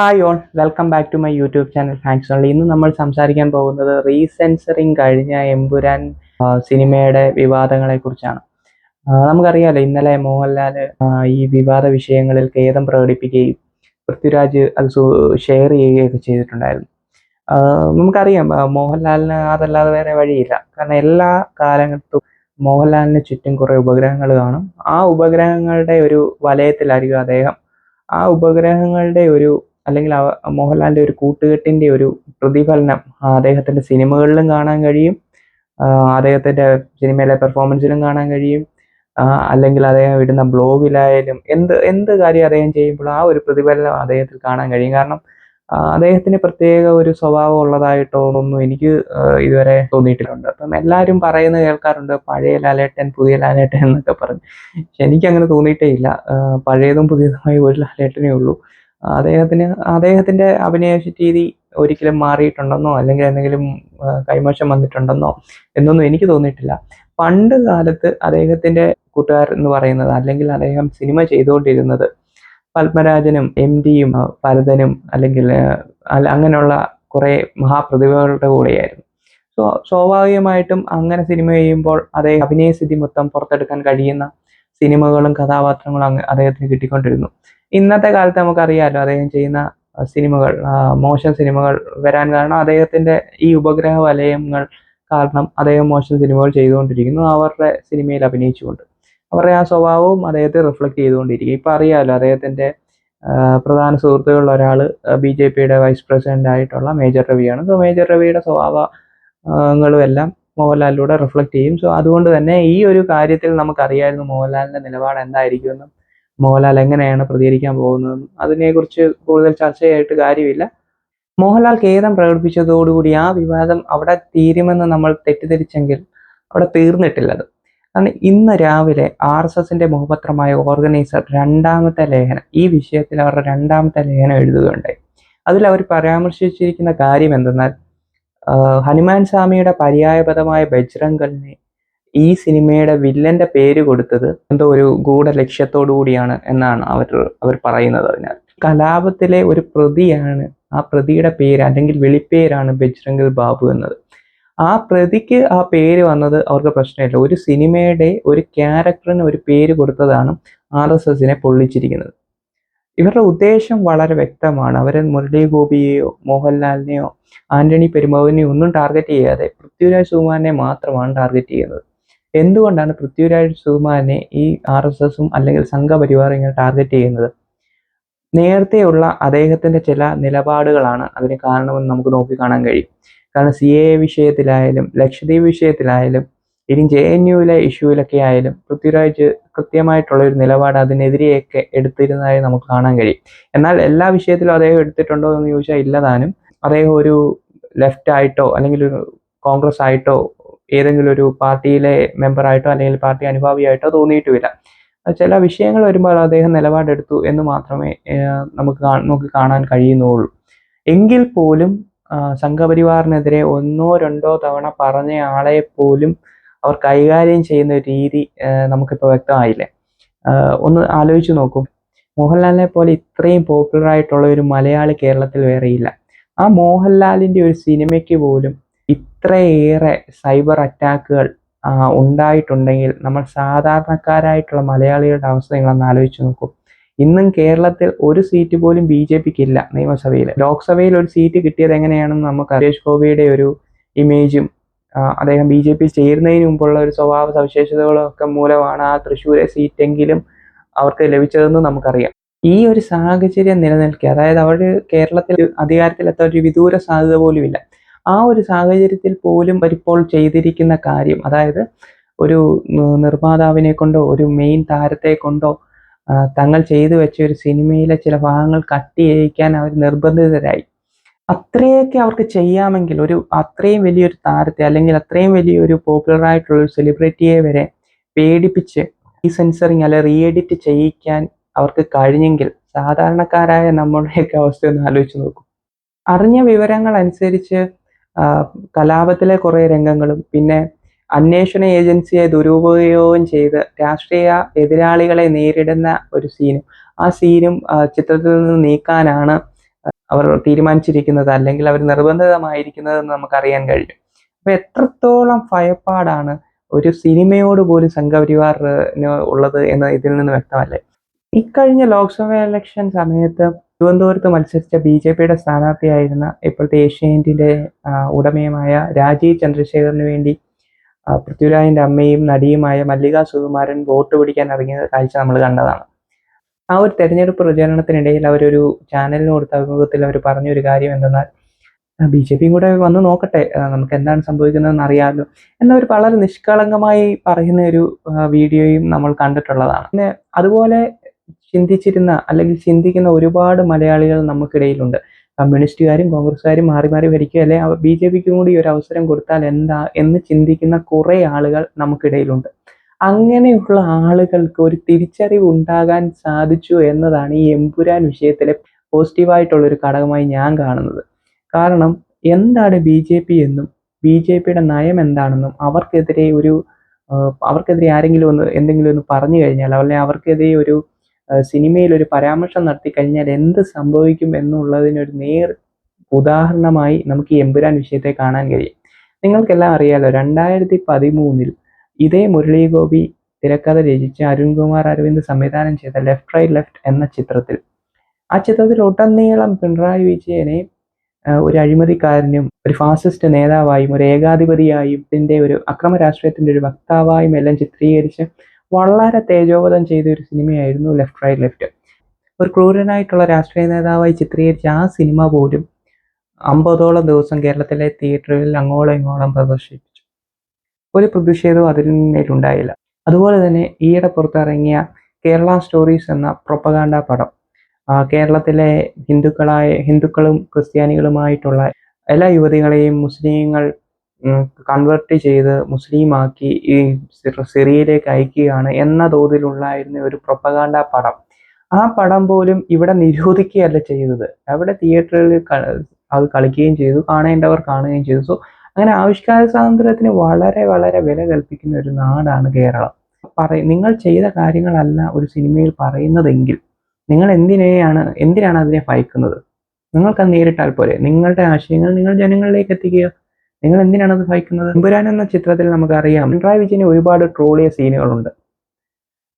Hi all welcome back to my YouTube channel fans only ഇന്ന് നമ്മൾ സംസാരിക്കാൻ പോകുന്നത് റീസെൻസറിങ് കഴിഞ്ഞ എമ്പുരാൻ സിനിമയുടെ വിവാദങ്ങളെ കുറിച്ചാണ്. നമുക്കറിയാലോ ഇന്നലെ മോഹൻലാൽ ഈ വിവാദ വിഷയങ്ങളിൽ ഖേദം പ്രകടിപ്പിക്കുകയും പൃഥ്വിരാജ് അത് ഷെയർ ചെയ്യുകയൊക്കെ ചെയ്തിട്ടുണ്ടായിരുന്നു. നമുക്കറിയാം മോഹൻലാലിന് അതല്ലാതെ വേറെ വഴിയില്ല. കാരണം എല്ലാ കാലഘട്ടത്തും മോഹൻലാലിന് ചുറ്റും കുറേ ഉപഗ്രഹങ്ങൾ കാണും. ആ ഉപഗ്രഹങ്ങളുടെ ഒരു വലയത്തിലായിരിക്കും അദ്ദേഹം. ആ ഉപഗ്രഹങ്ങളുടെ ഒരു അല്ലെങ്കിൽ മോഹൻലാലിന്റെ ഒരു കൂട്ടുകെട്ടിന്റെ ഒരു പ്രതിഫലനം അദ്ദേഹത്തിന്റെ സിനിമകളിലും കാണാൻ കഴിയും. അദ്ദേഹത്തിന്റെ സിനിമയിലെ പെർഫോമൻസിലും കാണാൻ കഴിയും. അല്ലെങ്കിൽ അദ്ദേഹം ഇടുന്ന ബ്ലോഗിലായാലും എന്ത് എന്ത് കാര്യം അദ്ദേഹം ചെയ്യുമ്പോൾ ആ ഒരു പ്രതിഫലനം അദ്ദേഹത്തിൽ കാണാൻ കഴിയും. കാരണം അദ്ദേഹത്തിന് പ്രത്യേക ഒരു സ്വഭാവം ഉള്ളതായിട്ടോന്നും എനിക്ക് ഇതുവരെ തോന്നിയിട്ടുണ്ട് അപ്പം എല്ലാവരും പറയുന്ന കേൾക്കാറുണ്ട് പഴയ ലാലേട്ടൻ പുതിയ ലാലേട്ടൻ എന്നൊക്കെ പറഞ്ഞ്. പക്ഷെ എനിക്ക് അങ്ങനെ തോന്നിയിട്ടേ ഇല്ല. പഴയതും പുതിയതുമായ ഒരു ലാലേട്ടനേ ഉള്ളൂ. അദ്ദേഹത്തിന് അദ്ദേഹത്തിന്റെ അഭിനയ രീതി ഒരിക്കലും മാറിയിട്ടുണ്ടെന്നോ അല്ലെങ്കിൽ എന്തെങ്കിലും കൈമോശം വന്നിട്ടുണ്ടെന്നോ എന്നൊന്നും എനിക്ക് തോന്നിയിട്ടില്ല. പണ്ട് കാലത്ത് അദ്ദേഹത്തിന്റെ കൂട്ടുകാർ എന്ന് പറയുന്നത് അല്ലെങ്കിൽ അദ്ദേഹം സിനിമ ചെയ്തുകൊണ്ടിരുന്നത് പത്മരാജനും എം ഡിയും ഭരതനും അല്ലെങ്കിൽ അങ്ങനെയുള്ള കുറേ മഹാപ്രതിഭകളുടെ കൂടെയായിരുന്നു. സോ സ്വാഭാവികമായിട്ടും അങ്ങനെ സിനിമ ചെയ്യുമ്പോൾ അദ്ദേഹം അഭിനയസ്ഥിതി മൊത്തം പുറത്തെടുക്കാൻ കഴിയുന്ന സിനിമകളും കഥാപാത്രങ്ങളും അങ്ങ് അദ്ദേഹത്തിന് കിട്ടിക്കൊണ്ടിരുന്നു. ഇന്നത്തെ കാലത്ത് നമുക്കറിയാമല്ലോ അദ്ദേഹം ചെയ്യുന്ന സിനിമകൾ മോശം സിനിമകൾ വരാൻ കാരണം അദ്ദേഹത്തിന്റെ ഈ ഉപഗ്രഹ വലയങ്ങൾ കാരണം അദ്ദേഹം മോശം സിനിമകൾ ചെയ്തുകൊണ്ടിരിക്കുന്നു. അവരുടെ സിനിമയിൽ അഭിനയിച്ചുകൊണ്ട്. അവരുടെ ആ സ്വഭാവവും അദ്ദേഹത്തെ റിഫ്ലക്ട് ചെയ്തുകൊണ്ടിരിക്കും. ഇപ്പൊ അറിയാമല്ലോ അദ്ദേഹത്തിന്റെ പ്രധാന സുഹൃത്തുക്കളിൽ ഒരാൾ ബി ജെ പിയുടെ വൈസ് പ്രസിഡന്റ് ആയിട്ടുള്ള മേജർ രവിയാണ്. സോ മേജർ രവിയുടെ സ്വഭാവങ്ങളും എല്ലാം മോഹൻലാലിലൂടെ റിഫ്ലക്ട് ചെയ്യും. സോ അതുകൊണ്ട് തന്നെ ഈ ഒരു കാര്യത്തിൽ നമുക്കറിയായിരുന്നു മോഹൻലാലിന്റെ നിലപാട് എന്തായിരിക്കുമെന്നും മോഹൻലാൽ എങ്ങനെയാണ് പ്രതികരിക്കാൻ പോകുന്നതെന്നും. അതിനെക്കുറിച്ച് കൂടുതൽ ചർച്ചയായിട്ട് കാര്യമില്ല. മോഹൻലാൽ ഖേദം പ്രകടിപ്പിച്ചതോടുകൂടി ആ വിവാദം അവിടെ തീരുമെന്ന് നമ്മൾ തെറ്റിദ്ധരിച്ചെങ്കിൽ അവിടെ തീർന്നിട്ടില്ല അത്. കാരണം ഇന്ന് രാവിലെ ആർ എസ് എസിന്റെ മുഖപത്രമായ ഓർഗനൈസർ രണ്ടാമത്തെ ലേഖനം ഈ വിഷയത്തിൽ അവരുടെ രണ്ടാമത്തെ ലേഖനം എഴുതുകയുണ്ടായി. അതിൽ അവർ പരാമർശിച്ചിരിക്കുന്ന കാര്യം എന്തെന്നാൽ ഹനുമാൻ സ്വാമിയുടെ പര്യായപദമായ ബജ്രംഗലിനെ ഈ സിനിമയുടെ വില്ലന്റെ പേര് കൊടുത്തത് എന്തോ ഒരു ഗൂഢ ലക്ഷ്യത്തോടു കൂടിയാണ് എന്നാണ് അവർ അവർ പറയുന്നത് അതിനാൽ. കലാപത്തിലെ ഒരു പ്രതിയാണ് ആ പ്രതിയുടെ പേര് അല്ലെങ്കിൽ വെളിപ്പേരാണ് ബജ്രംഗൽ ബാബു എന്നത്. ആ പ്രതിക്ക് ആ പേര് വന്നത് അവർക്ക് പ്രശ്നമില്ല. ഒരു സിനിമയുടെ ഒരു ക്യാരക്ടറിന് ഒരു പേര് കൊടുത്തതാണ് ആർ എസ് എസിനെ പൊള്ളിച്ചിരിക്കുന്നത്. ഇവരുടെ ഉദ്ദേശം വളരെ വ്യക്തമാണ്. അവർ മുരളി ഗോപിയെയോ മോഹൻലാലിനെയോ ആന്റണി പെരുമാവിനെയോ ഒന്നും ടാർഗറ്റ് ചെയ്യാതെ പൃഥ്വിരാജ് സുകുമാരനെ മാത്രമാണ് ടാർഗറ്റ് ചെയ്യുന്നത്. എന്തുകൊണ്ടാണ് പൃഥ്വിരാജ് സുകുമാരനെ ഈ ആർ എസ് എസും അല്ലെങ്കിൽ സംഘപരിവാറും ഇങ്ങനെ ടാർഗറ്റ് ചെയ്യുന്നത്? നേരത്തെയുള്ള അദ്ദേഹത്തിന്റെ ചില നിലപാടുകളാണ് അതിന് കാരണമെന്ന് നമുക്ക് നോക്കി കാണാൻ കഴിയും. കാരണം സി എ വിഷയത്തിലായാലും ലക്ഷദ്വീപ് വിഷയത്തിലായാലും ഇനി ജെ എൻ യുവിലെ ഇഷ്യൂവിലൊക്കെ ആയാലും പൃഥ്വിരാജ് കൃത്യമായിട്ടുള്ള ഒരു നിലപാട് അതിനെതിരെയൊക്കെ എടുത്തിരുന്നതായി നമുക്ക് കാണാൻ കഴിയും. എന്നാൽ എല്ലാ വിഷയത്തിലും അദ്ദേഹം എടുത്തിട്ടുണ്ടോ എന്ന് ചോദിച്ചാൽ ഇല്ലതാനും അദ്ദേഹം ഒരു ലെഫ്റ്റ് ആയിട്ടോ അല്ലെങ്കിൽ ഒരു കോൺഗ്രസ് ആയിട്ടോ ഏതെങ്കിലും ഒരു പാർട്ടിയിലെ മെമ്പറായിട്ടോ അല്ലെങ്കിൽ പാർട്ടി അനുഭാവിയായിട്ടോ തോന്നിയിട്ടുമില്ല. ചില വിഷയങ്ങൾ വരുമ്പോൾ അദ്ദേഹം നിലപാടെടുത്തു എന്ന് മാത്രമേ നമുക്ക് നമുക്ക് കാണാൻ കഴിയുന്നുള്ളൂ. എങ്കിൽ പോലും സംഘപരിവാറിനെതിരെ ഒന്നോ രണ്ടോ തവണ പറഞ്ഞ ആളെ പോലും അവർ കൈകാര്യം ചെയ്യുന്ന രീതി നമുക്കിപ്പോൾ വ്യക്തമായില്ലേ? ഒന്ന് ആലോചിച്ച് നോക്കും. മോഹൻലാലിനെ പോലെ ഇത്രയും പോപ്പുലർ ആയിട്ടുള്ള ഒരു മലയാളി കേരളത്തിൽ വേറെയില്ല ആ മോഹൻലാലിന്റെ ഒരു സിനിമയ്ക്ക് പോലും ഇത്രയേറെ സൈബർ അറ്റാക്കുകൾ ഉണ്ടായിട്ടുണ്ടെങ്കിൽ നമ്മൾ സാധാരണക്കാരായിട്ടുള്ള മലയാളികളുടെ അവസ്ഥ നിങ്ങളൊന്ന് ആലോചിച്ച് നോക്കൂ. ഇന്നും കേരളത്തിൽ ഒരു സീറ്റ് പോലും ബി ജെ പിക്ക് ഇല്ല നിയമസഭയിൽ ലോക്സഭയിൽ ഒരു സീറ്റ് കിട്ടിയത് എങ്ങനെയാണെന്ന് നമുക്ക് സുരേഷ് ഗോപിയുടെ ഒരു ഇമേജും അദ്ദേഹം ബി ജെ പി ചേരുന്നതിന് മുമ്പുള്ള ഒരു സ്വഭാവ സവിശേഷതകളൊക്കെ മൂലമാണ് ആ തൃശ്ശൂരെ സീറ്റെങ്കിലും അവർക്ക് ലഭിച്ചതെന്ന് നമുക്കറിയാം. ഈ ഒരു സാഹചര്യം നിലനിൽക്കുക അതായത് അവർ കേരളത്തിൽ അധികാരത്തിലെത്താൻ ഒരു വിദൂര സാധ്യത പോലും ഇല്ല ആ ഒരു സാഹചര്യത്തിൽ പോലും അവരിപ്പോൾ ചെയ്തിരിക്കുന്ന കാര്യം അതായത് ഒരു നിർമ്മാതാവിനെ കൊണ്ടോ ഒരു മെയിൻ താരത്തെ കൊണ്ടോ തങ്ങൾ ചെയ്തു വെച്ച ഒരു സിനിമയിലെ ചില ഭാഗങ്ങൾ കട്ട് അവർ നിർബന്ധിതരായി. അത്രയൊക്കെ അവർക്ക് ചെയ്യാമെങ്കിൽ ഒരു അത്രയും വലിയൊരു താരത്തെ അല്ലെങ്കിൽ അത്രയും വലിയൊരു പോപ്പുലർ ആയിട്ടുള്ള ഒരു സെലിബ്രിറ്റിയെ വരെ പേടിപ്പിച്ച് ഈ സെൻസറിങ് അല്ലെ റീ എഡിറ്റ് ചെയ്യിക്കാൻ അവർക്ക് കഴിഞ്ഞെങ്കിൽ സാധാരണക്കാരായ നമ്മളുടെയൊക്കെ അവസ്ഥ ഒന്ന് ആലോചിച്ച് നോക്കും. അറിഞ്ഞ വിവരങ്ങൾ അനുസരിച്ച് കലാപത്തിലെ കുറേ രംഗങ്ങളും പിന്നെ അന്വേഷണ ഏജൻസിയെ ദുരുപയോഗം ചെയ്ത് രാഷ്ട്രീയ എതിരാളികളെ നേരിടുന്ന ഒരു സീനും ആ സീനും ചിത്രത്തിൽ നിന്ന് നീക്കാനാണ് അവർ തീരുമാനിച്ചിരിക്കുന്നത് അല്ലെങ്കിൽ അവർ നിർബന്ധിതമായിരിക്കുന്നത് എന്ന് നമുക്കറിയാൻ കഴിയും. അപ്പൊ എത്രത്തോളം ഭയപ്പാടാണ് ഒരു സിനിമയോട് പോലും സംഘപരിവാറിന് ഉള്ളത് എന്ന് ഇതിൽ നിന്ന് വ്യക്തമല്ലേ? ഇക്കഴിഞ്ഞ ലോക്സഭ ഇലക്ഷൻ സമയത്ത് തിരുവനന്തപുരത്ത് മത്സരിച്ച ബി ജെ പിയുടെ സ്ഥാനാർത്ഥിയായിരുന്ന ഇപ്പോഴത്തെ ഏഷ്യാനെറ്റിന്റെ ഉടമയുമായ രാജീവ് ചന്ദ്രശേഖറിന് വേണ്ടി പൃഥ്വിരാജിന്റെ അമ്മയും നടിയുമായ മല്ലിക സുകുമാരൻ വോട്ട് പിടിക്കാൻ ഇറങ്ങിയ കാഴ്ച നമ്മൾ കണ്ടതാണ്. ആ ഒരു തെരഞ്ഞെടുപ്പ് പ്രചാരണത്തിനിടയിൽ അവരൊരു ചാനലിന് കൊടുത്ത അഭിമുഖത്തിൽ അവർ പറഞ്ഞൊരു കാര്യം എന്തെന്നാൽ ബി ജെ പിയും കൂടെ വന്ന് നോക്കട്ടെ നമുക്ക് എന്താണ് സംഭവിക്കുന്നതെന്ന് അറിയാമല്ലോ എന്നവർ വളരെ നിഷ്കളങ്കമായി പറയുന്ന ഒരു വീഡിയോയും നമ്മൾ കണ്ടിട്ടുള്ളതാണ്. പിന്നെ അതുപോലെ ചിന്തിച്ചിരുന്ന അല്ലെങ്കിൽ ചിന്തിക്കുന്ന ഒരുപാട് മലയാളികൾ നമുക്കിടയിലുണ്ട്. കമ്മ്യൂണിസ്റ്റുകാരും കോൺഗ്രസ്സുകാരും മാറി മാറി ഭരിക്കുക അല്ലെ ബി ജെ പിക്കും കൂടി ഒരു അവസരം കൊടുത്താൽ എന്താ എന്ന് ചിന്തിക്കുന്ന കുറെ ആളുകൾ നമുക്കിടയിലുണ്ട്. അങ്ങനെയുള്ള ആളുകൾക്ക് ഒരു തിരിച്ചറിവ് ഉണ്ടാകാൻ സാധിച്ചു എന്നതാണ് ഈ എമ്പുരാൻ വിഷയത്തിലെ പോസിറ്റീവായിട്ടുള്ള ഒരു ഘടകമായി ഞാൻ കാണുന്നത്. കാരണം എന്താണ് ബി ജെ പി എന്നും ബി ജെ പിയുടെ നയം എന്താണെന്നും അവർക്കെതിരെ ഒരു അവർക്കെതിരെ ആരെങ്കിലും ഒന്ന് എന്തെങ്കിലും ഒന്ന് പറഞ്ഞു കഴിഞ്ഞാൽ അല്ലെങ്കിൽ അവർക്കെതിരെ ഒരു സിനിമയിൽ ഒരു പരാമർശം നടത്തി കഴിഞ്ഞാൽ എന്ത് സംഭവിക്കും എന്നുള്ളതിനൊരു നേർ ഉദാഹരണമായി നമുക്ക് ഈ എമ്പുരാൻ വിഷയത്തെ കാണാൻ കഴിയും. നിങ്ങൾക്കെല്ലാം അറിയാലോ രണ്ടായിരത്തി പതിമൂന്നിൽ ഇതേ മുരളീ ഗോപി തിരക്കഥ രചിച്ച് അരുൺകുമാർ അരവിന്ദ് സംവിധാനം ചെയ്ത ലെഫ്റ്റ് റൈറ്റ് ലെഫ്റ്റ് എന്ന ചിത്രത്തിൽ. ആ ചിത്രത്തിൽ ഒട്ടനീളം പിണറായി വിജയനെ ഒരു അഴിമതിക്കാരനും ഒരു ഫാസിസ്റ്റ് നേതാവായും ഒരു ഏകാധിപതിയായും ഇതിന്റെ ഒരു അക്രമ രാഷ്ട്രീയത്തിന്റെ ഒരു വക്താവായും എല്ലാം ചിത്രീകരിച്ച് വളരെ തേജോവധം ചെയ്ത ഒരു സിനിമയായിരുന്നു ലെഫ്റ്റ് റൈറ്റ് ലെഫ്റ്റ് ഒരു ക്രൂരനായിട്ടുള്ള രാഷ്ട്രീയ നേതാവായി ചിത്രീകരിച്ച ആ സിനിമ പോലും അമ്പതോളം ദിവസം കേരളത്തിലെ തിയേറ്ററുകളിൽ അങ്ങോളം ഇങ്ങോളം പ്രദർശിപ്പിച്ചു. ഒരു പ്രതിഷേധവും അതിന്മേലുണ്ടായില്ല അതുപോലെ തന്നെ ഈയിടെ പുറത്തിറങ്ങിയ കേരള സ്റ്റോറീസ് എന്ന പ്രൊപ്പഗാണ്ട പടം കേരളത്തിലെ ഹിന്ദുക്കളായ ഹിന്ദുക്കളും ക്രിസ്ത്യാനികളുമായിട്ടുള്ള എല്ലാ യുവതികളെയും മുസ്ലിങ്ങൾ കൺവേർട്ട് ചെയ്ത് മുസ്ലിമാക്കി ഈ സിറിയയിലേക്ക് അയക്കുകയാണ് എന്ന തോതിലുള്ളായിരുന്ന ഒരു പ്രൊപ്പഗാണ്ട പടം. ആ പടം പോലും ഇവിടെ നിരോധിക്കുകയല്ല ചെയ്തത്. അവിടെ തിയേറ്ററിൽ അത് കളിക്കുകയും ചെയ്തു കാണേണ്ടവർ കാണുകയും ചെയ്തു. സോ അങ്ങനെ ആവിഷ്കാര സ്വാതന്ത്ര്യത്തിന് വളരെ വളരെ വില കൽപ്പിക്കുന്ന ഒരു നാടാണ് കേരളം. പറയും നിങ്ങൾ ചെയ്ത കാര്യങ്ങളല്ല ഒരു സിനിമയിൽ പറയുന്നതെങ്കിൽ നിങ്ങൾ എന്തിനെയാണ് എന്തിനാണ് അതിനെ ഭയക്കുന്നത്? നിങ്ങൾക്ക് അത് നേരിട്ടാൽ പോരെ. നിങ്ങളുടെ ആശയങ്ങൾ നിങ്ങൾ ജനങ്ങളിലേക്ക് എത്തിക്കുക നിങ്ങൾ എന്തിനാണ് അത് ഭയക്കുന്നത്? എമ്പുരാൻ എന്ന ചിത്രത്തിൽ നമുക്കറിയാം പിണറായി വിജയന് ഒരുപാട് ട്രോളിയ സീനുകളുണ്ട്.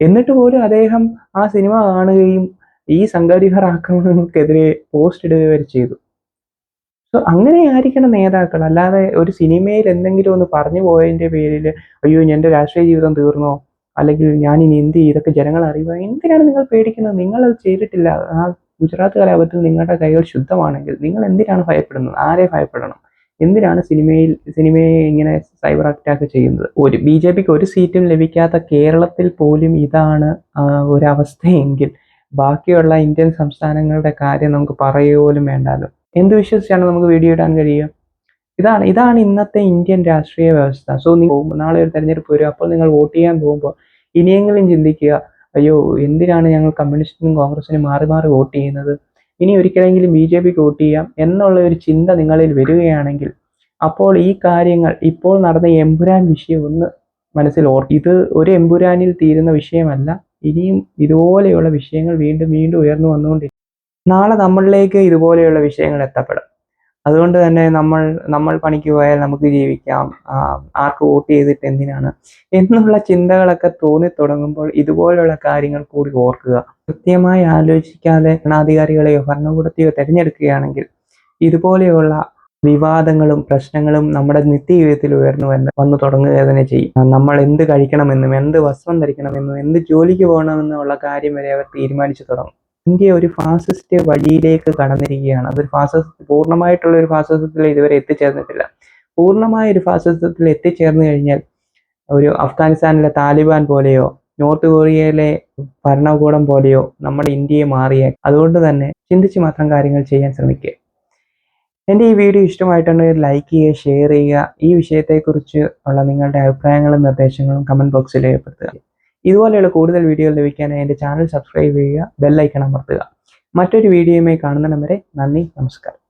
എന്നിട്ട് പോലും അദ്ദേഹം ആ സിനിമ കാണുകയും ഈ സംഘടിഹർ ആക്രമണങ്ങൾക്കെതിരെ പോസ്റ്റ് ഇടുക വരെ ചെയ്തു. സോ അങ്ങനെ ആയിരിക്കണം നേതാക്കൾ. അല്ലാതെ ഒരു സിനിമയിൽ എന്തെങ്കിലും ഒന്ന് പറഞ്ഞു പോയതിന്റെ പേരിൽ അയ്യോ എന്റെ രാഷ്ട്രീയ ജീവിതം തീർന്നോ? അല്ലെങ്കിൽ ഞാൻ ഇനി എന്ത് ഇതൊക്കെ ജനങ്ങൾ അറിയുക എന്തിനാണ് നിങ്ങൾ പേടിക്കുന്നത്? നിങ്ങൾ അത് ചെയ്തിട്ടില്ല. ആ ഗുജറാത്ത് കലാപത്തിൽ നിങ്ങളുടെ കൈകൾ ശുദ്ധമാണെങ്കിൽ നിങ്ങൾ എന്തിനാണ് ഭയപ്പെടുന്നത്? ആരെ ഭയപ്പെടണം? എന്തിനാണ് സിനിമയിൽ സിനിമയെ ഇങ്ങനെ സൈബർ അറ്റാക്ക് ചെയ്യുന്നത്? ഒരു ബി ജെ പിക്ക് ഒരു സീറ്റും ലഭിക്കാത്ത കേരളത്തിൽ പോലും ഇതാണ് ഒരവസ്ഥയെങ്കിൽ ബാക്കിയുള്ള ഇന്ത്യൻ സംസ്ഥാനങ്ങളുടെ കാര്യം നമുക്ക് പറയുക പോലും വേണ്ടാലോ? എന്ത് വിശ്വസിച്ചാണ് നമുക്ക് വീഡിയോ ഇടാൻ കഴിയുക? ഇതാണ് ഇതാണ് ഇന്നത്തെ ഇന്ത്യൻ രാഷ്ട്രീയ വ്യവസ്ഥ. സോ നിങ്ങൾ നാളെ ഒരു തെരഞ്ഞെടുപ്പ് വരും അപ്പോൾ നിങ്ങൾ വോട്ട് ചെയ്യാൻ പോകുമ്പോൾ ഇനിയെങ്കിലും ചിന്തിക്കുക അയ്യോ എന്തിനാണ് ഞങ്ങൾ കമ്മ്യൂണിസ്റ്റിനും കോൺഗ്രസിനും മാറി മാറി വോട്ട് ചെയ്യുന്നത്? ഇനി ഒരിക്കലെങ്കിലും ബി ജെ പിക്ക് വോട്ട് ചെയ്യാം എന്നുള്ള ഒരു ചിന്ത നിങ്ങളിൽ വരികയാണെങ്കിൽ അപ്പോൾ ഈ കാര്യങ്ങൾ ഇപ്പോൾ നടന്ന എമ്പുരാൻ വിഷയം ഒന്ന് മനസ്സിൽ ഓർ ഇത് ഒരു എമ്പുരാനിൽ തീരുന്ന വിഷയമല്ല. ഇനിയും ഇതുപോലെയുള്ള വിഷയങ്ങൾ വീണ്ടും വീണ്ടും ഉയർന്നു വന്നുകൊണ്ടിരിക്കും. നാളെ നമ്മളിലേക്ക് ഇതുപോലെയുള്ള വിഷയങ്ങൾ എത്തപ്പെടും. അതുകൊണ്ട് തന്നെ നമ്മൾ നമ്മൾ പണിക്ക് പോയാൽ നമുക്ക് ജീവിക്കാം. ആർക്ക് വോട്ട് ചെയ്തിട്ട് എന്തിനാണ്? എന്നുള്ള ചിന്തകളൊക്കെ തോന്നി തുടങ്ങുമ്പോൾ ഇതുപോലെയുള്ള കാര്യങ്ങൾ കൂടി ഓർക്കുക. കൃത്യമായി ആലോചിക്കാതെ ഭരണാധികാരികളെയോ ഭരണകൂടത്തെയോ തിരഞ്ഞെടുക്കുകയാണെങ്കിൽ ഇതുപോലെയുള്ള വിവാദങ്ങളും പ്രശ്നങ്ങളും നമ്മുടെ നിത്യജീവിതത്തിൽ ഉയർന്നു വന്ന് വന്നു തുടങ്ങുക തന്നെ ചെയ്യും. നമ്മൾ എന്ത് കഴിക്കണമെന്നും എന്ത് വസ്ത്രം ധരിക്കണമെന്നും എന്ത് ജോലിക്ക് പോകണമെന്നുള്ള കാര്യം വരെ അവർ തീരുമാനിച്ചു തുടങ്ങും. ഇന്ത്യ ഒരു ഫാസിസ്റ്റ് വഴിയിലേക്ക് കടന്നിരിക്കുകയാണ്. അതൊരു ഫാസിസ്റ്റ് പൂർണമായിട്ടുള്ള ഒരു ഫാസിസത്തിൽ ഇതുവരെ എത്തിച്ചേർന്നിട്ടില്ല. പൂർണമായ ഒരു ഫാസിസത്തിൽ എത്തിച്ചേർന്ന് കഴിഞ്ഞാൽ ഒരു അഫ്ഗാനിസ്ഥാനിലെ താലിബാൻ പോലെയോ നോർത്ത് കൊറിയയിലെ ഭരണകൂടം പോലെയോ നമ്മുടെ ഇന്ത്യയെ മാറിയേ അതുകൊണ്ട് തന്നെ ചിന്തിച്ച് മാത്രം കാര്യങ്ങൾ ചെയ്യാൻ ശ്രമിക്കുക. എന്റെ ഈ വീഡിയോ ഇഷ്ടമായിട്ടുണ്ടെങ്കിൽ ലൈക്ക് ചെയ്യുക ഷെയർ ചെയ്യുക. ഈ വിഷയത്തെക്കുറിച്ച് ഉള്ള നിങ്ങളുടെ അഭിപ്രായങ്ങളും നിർദ്ദേശങ്ങളും കമന്റ് ബോക്സിൽ രേഖപ്പെടുത്തുക. ഇതുപോലെയുള്ള കൂടുതൽ വീഡിയോകൾ ലഭിക്കാനായി എന്റെ ചാനൽ സബ്സ്ക്രൈബ് ചെയ്യുക ബെല്ലൈക്കൺ അമർത്തുക. മറ്റൊരു വീഡിയോയുമായി കാണുന്നിടം വരെ നന്ദി നമസ്കാരം.